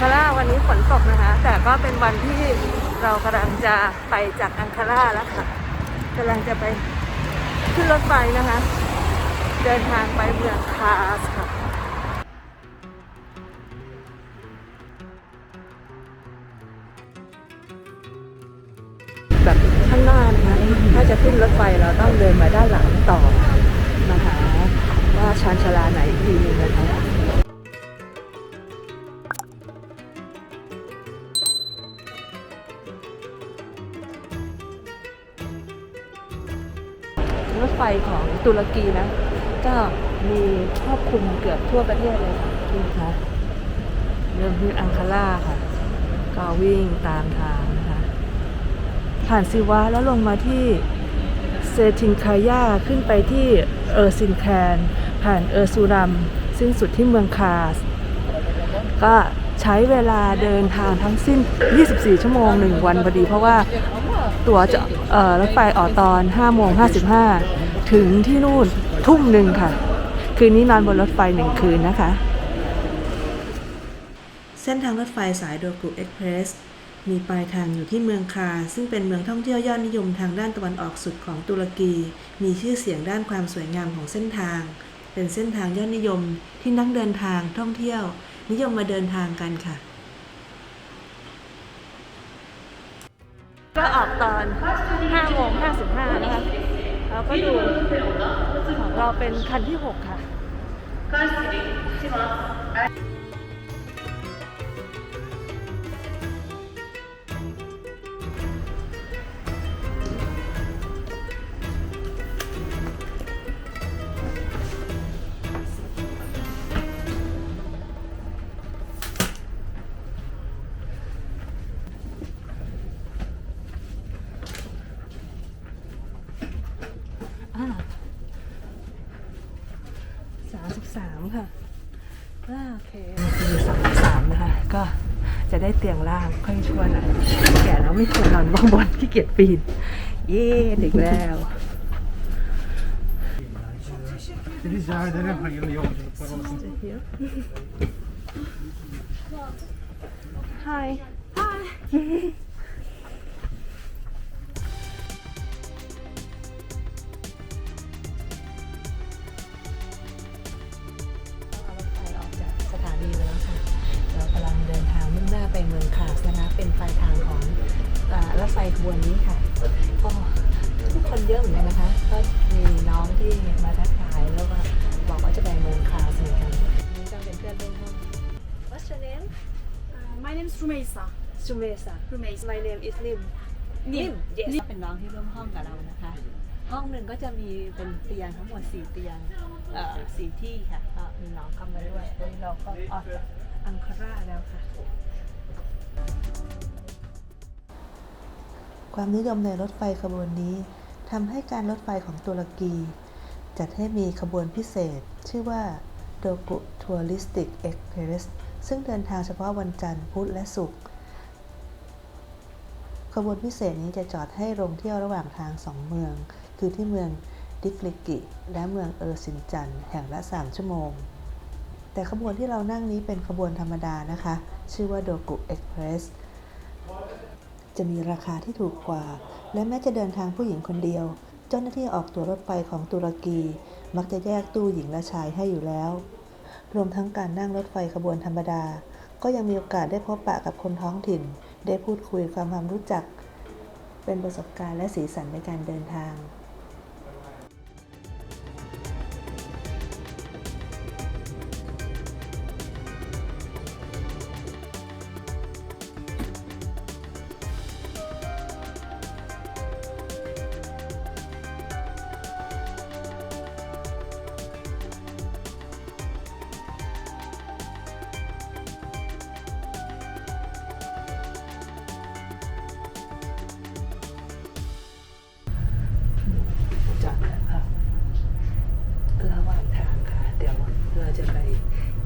คาร่าวันนี้ฝนตกนะคะ แต่ก็เป็นวันที่เรากำลังจะไปจากอังคาร่าแล้วค่ะกำลังจะไปขึ้นรถไฟนะคะ เดินทางไปเมืองคาสค่ะแบบข้างหน้านะคะถ้าจะขึ้นรถไฟเราต้องเดินมาด้านหลังต่อมาหาว่าชานชาลาไหนอีกทีนึงนะคะ ตุรกีนะ ก็มีครอบคลุมเกือบทั่วประเทศเลยค่ะนี่นะคะเริ่มที่อังคาร่าค่ะ ก็วิ่งตามทางนะคะ ผ่านซิวะแล้วลงมาที่เซตินคายาขึ้นไปที่เออร์ซินแคน ผ่านเออร์ซูรัมสิ้นสุดที่เมืองคาส ก็ใช้เวลาเดินทางทั้งสิ้น 24 ชั่วโมง 1 วันพอดี เพราะว่าตั๋วจะรถไฟออกตอน 5 โมง 55 ถึงที่นู่นทุ่มหนึ่งค่ะ คืนนี้นอนบนรถไฟหนึ่งคืนนะคะ เส้นทางรถไฟสายโดกุเอ็กเพรสมีปลายทางอยู่ที่เมืองคา ซึ่งเป็นเมืองท่องเที่ยวยอดนิยมทางด้านตะวันออกสุดของตุรกี มีชื่อเสียงด้านความสวยงามของเส้นทาง เป็นเส้นทางยอดนิยมที่นักเดินทางท่องเที่ยว นิยมมาเดินทางกันค่ะ ก็ออกตอน5โมง55นะคะ เราก็ดูของเราเป็นคันที่ 6 ค่ะ อ่าสามสิบสามค่ะอ่าโอเคคือสามสิบสามนะคะ ก็จะได้เตียงล่างค่อยชวนอะแก่แล้วไม่ควรนอนบ้างบนขี้เกียจปีน เย่ถึงแล้ว Rica ederim. Hayırlı yolculuklar olsun. Hi Hi ทุกคนเยอะเหมือนกันนะคะ ก็มีน้องที่มาทักทายแล้วก็บอกว่าจะไปเมืองคาสเหมือนกันนี่ก็เป็นเพื่อนร่วมห้อง What's your name Uh, my name is Rumeisa. Sumesa Rumeisa. My name is Nim Nim. yes เป็นน้องที่ร่วมห้องกับเรานะคะ ห้องหนึ่งก็จะมีเป็นเตียงทั้งหมดสี่เตียงเอ่อสี่ที่ค่ะก็มีน้องเข้ามาด้วยวันนี้เราก็ออกจากอังคาราแล้วค่ะ ความนิยมในรถไฟขบวนนี้ทำให้การรถไฟของตุรกี จัดให้มีขบวนพิเศษ ชื่อว่าโดกุทัวริสติกเอ็กเพรสซึ่งเดินทางเฉพาะวันจันทร์พุธและศุกร์ขบวนพิเศษนี้จะจอดให้ลงเที่ยวระหว่างทางสองเมือง คือที่เมืองดิฟลิกิ และเมืองเออร์ซินจันแห่งละ 3 ชั่วโมง แต่ขบวนที่เรานั่งนี้เป็นขบวนธรรมดานะคะ ชื่อว่าโดกุเอ็กเพรส จะมีราคาที่ถูกกว่า และแม้จะเดินทางผู้หญิงคนเดียว เจ้าหน้าที่ออกตั๋วรถไฟของตุรกี มักจะแยกตู้หญิงและชายให้อยู่แล้ว รวมทั้งการนั่งรถไฟขบวนธรรมดา ก็ยังมีโอกาสได้พบปะกับคนท้องถิ่น ได้พูดคุยความความรู้จัก เป็นประสบการณ์และสีสันในการเดินทาง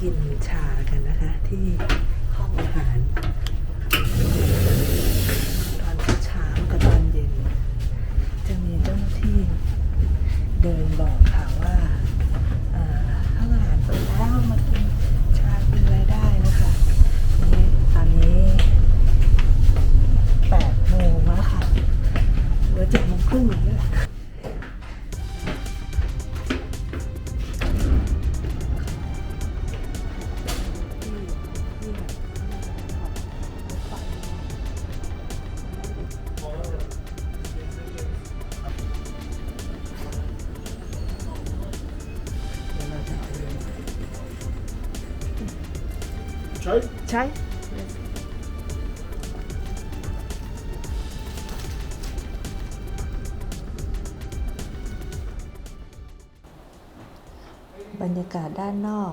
กินชากันนะคะ ที่ห้องอาหาร Çay? ใช่บรรยากาศด้านนอก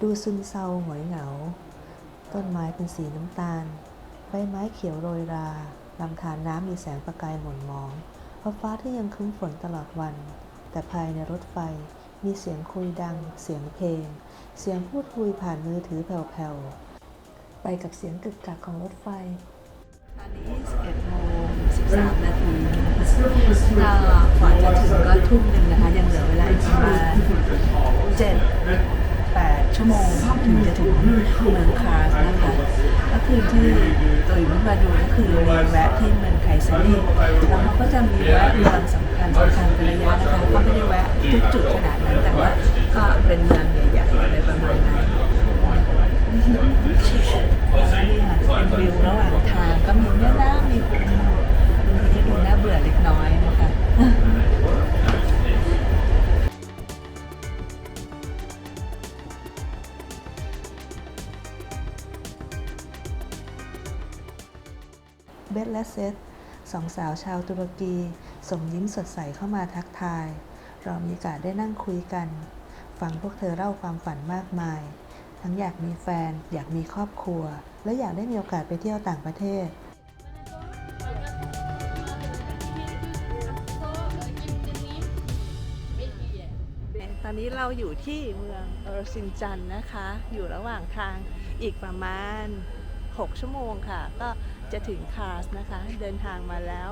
ดูซึมเศร้าหงอยเหงา ต้นไม้เป็นสีน้ำตาล ใบไม้เขียวโรยราลำธารน้ำมีแสงประกายหม่นมองพระฟ้าที่ยังครึ้มฝนตลอดวัน แต่ภายในรถไฟ มีเสียงคุยดัง เสียงเพลง เสียงพูดคุยผ่านมือถือแผ่วๆ ไปกับเสียงกึกกักของรถไฟ ตอนนี้ 11โมง13 นาทีก็กว่าจะถึงก็ทุ่มหนึ่งนะคะ ยังเหลือเวลาอีกประมาณ7 8 ชั่วโมงถึงจะถึงเมืองคาร์สนะคะ ก็คือที่ตัวอยู่มาดูก็คือมีแวะที่เมืองไคเซรีแล้วเขาก็จะมีแวะเมืองสำคัญสำคัญเป็นระยะนะคะก็ไม่ได้แวะทุกจุดขนาดนั้นแต่ว่าก็เป็นเมืองใหญ่ๆอะไรประมาณนั้นนี่ค่ะเป็นวิวระหว่างทางก็มีแม่น้ำ เบสและเซธสองสาวชาวตุรกีส่งยิ้มสดใสเข้ามาทักทาย เรามีโอกาสได้นั่งคุยกัน ฟังพวกเธอเล่าความฝันมากมาย ทั้งอยากมีแฟน อยากมีครอบครัว และอยากได้มีโอกาสไปเที่ยวต่างประเทศตอนนี้เราอยู่ที่เมืองเออร์ซินจันนะคะ อยู่ระหว่างทางอีกประมาณ 6 ชั่วโมงค่ะ ก็ จะถึงคาร์สนะคะ เดินทางมาแล้ว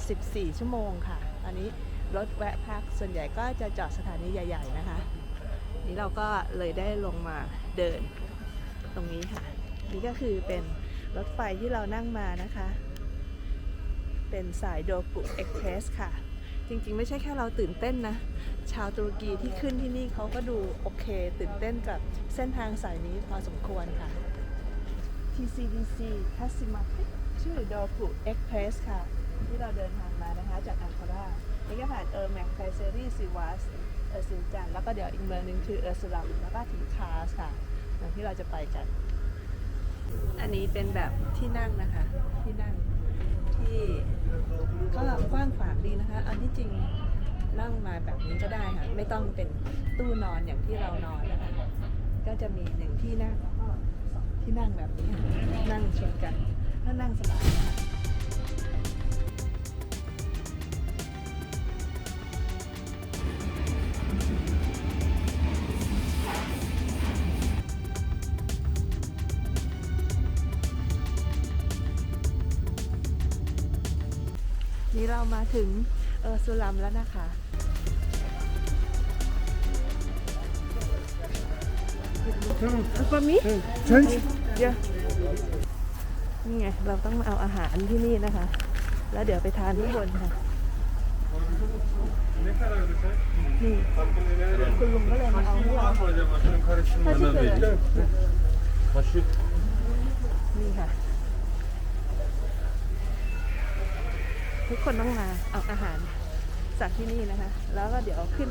14 ชั่วโมงค่ะ ตอนนี้รถแวะพักส่วนใหญ่ก็จะจอดสถานีใหญ่ ๆ นะคะ นี่เราก็เลยได้ลงมาเดินตรงนี้ค่ะ นี่ก็คือเป็นรถไฟที่เรานั่งมานะคะ เป็นสายโดกุเอ็กเพรสค่ะ จริงๆ ไม่ใช่แค่เราตื่นเต้นนะ ชาวตุรกีที่ขึ้นที่นี่เขาก็ดูโอเค ตื่นเต้นกับเส้นทางสายนี้พอสมควรค่ะ TCDC ทัสซิมา ชื่อโดกุเอ็กเพรสค่ะ ที่เราเดินทางมานะคะ จากอังคารานี่ก็ผ่านเออร์แมกไคเซรีซิวัสเออร์ซินจันแล้วก็เดี๋ยวอีกเมืองหนึ่งคือเออร์สลัมแล้วก็ถึงคาสค่ะเมืองที่เราจะไปกัน อันนี้เป็นแบบที่นั่งนะคะ ที่นั่งที่ก็กว้างขวางดีนะคะ อันที่จริงนั่งมาแบบนี้ก็ได้ค่ะ ไม่ต้องเป็นตู้นอนอย่างที่เรานอนนะคะ ก็จะมีหนึ่งที่นั่งแล้วก็สองที่นั่งแบบนี้นั่งชนกัน ก็นั่งสบายค่ะนี่เรามาถึงเออร์สุลัมแล้วนะคะ Tamam. ปามิ Çay? เดี๋ยว นี่ไงเราต้องมาเอาอาหารที่นี่นะคะ แล้วเดี๋ยวไปทานที่บนค่ะนี่คุณลุงก็เลยมาเอาให้เรานี่ค่ะ ทุกคนต้องมาเอาอาหารจากที่นี่นะคะ แล้วก็เดี๋ยวขึ้น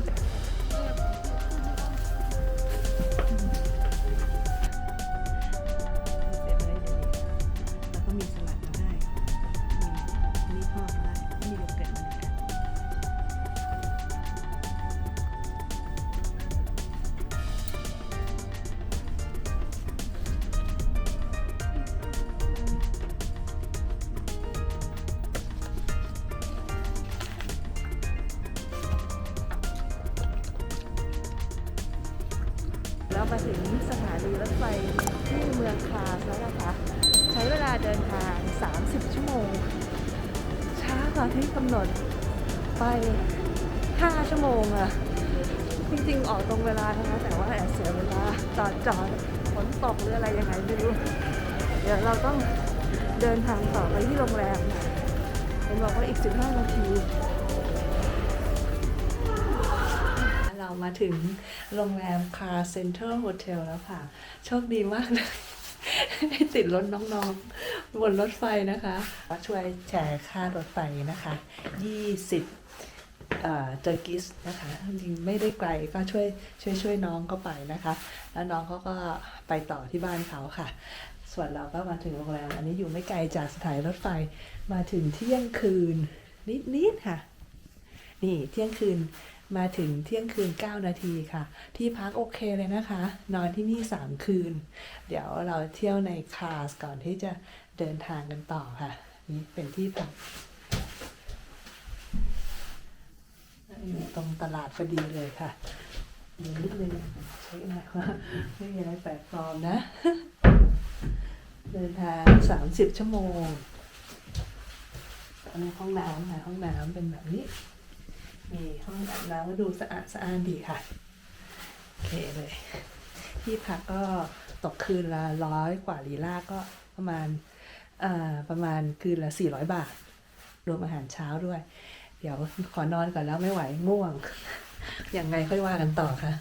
มาถึงสถานีรถไฟที่เมืองคาสแล้วนะคะ ใช้เวลาเดินทาง 30 ชั่วโมง ช้ากว่าที่กำหนดไป 5 ชั่วโมงอะจริงๆ ออกตรงเวลานะคะ แต่ว่าแอบเสียเวลาตอนจอดฝนตกหรืออะไรยังไงไม่รู้ เดี๋ยวเราต้องเดินทางต่อไปที่โรงแรมค่ะเห็นบอกว่าอีก 15 นาที เรามาถึงโรงแรม Car Central Hotel แล้วค่ะ โชคดีมากเลยได้ติดรถน้องๆ บนรถไฟนะคะช่วยแชร์ค่ารถไฟนะคะ20เอ่อเจอร์กิสนะคะจริงไม่ได้ไกลก็ช่วยช่วยช่วยน้องเขาไปนะคะ แล้วน้องเขาก็ไปต่อที่บ้านเขาค่ะ ส่วนเราก็มาถึงโรงแรมอันนี้อยู่ไม่ไกลจากสถานีรถไฟมาถึงเที่ยงคืนนิดๆค่ะ นี่เที่ยงคืน มาถึงเที่ยงคืน 9 นาทีค่ะ ที่พักโอเคเลยนะคะ นอนที่นี่ 3 คืน เดี๋ยวเราเที่ยวในคลาสก่อนที่จะเดินทางกันต่อค่ะ นี่เป็นที่พักอยู่ตรงตลาดพอดีเลยค่ะเดูนิดนึงเช็คหน่อยว่าไม่มีอะไรแปลกปลอมนะ เดินทาง30ชั่วโมงอันห้องน้ำค่ะห้องน้ำเป็นแบบนี้ มีห้องอาบน้ำก็ดูสะอาดสะอาดดีค่ะ โอเคเลย ที่พักก็ตกคืนละร้อยกว่าลีลาก็ประมาณประมาณคืนละสี่ร้อยบาท รวมอาหารเช้าด้วย เดี๋ยวขอนอนก่อนแล้วไม่ไหวง่วง อย่างไงค่อยว่ากันต่อค่ะ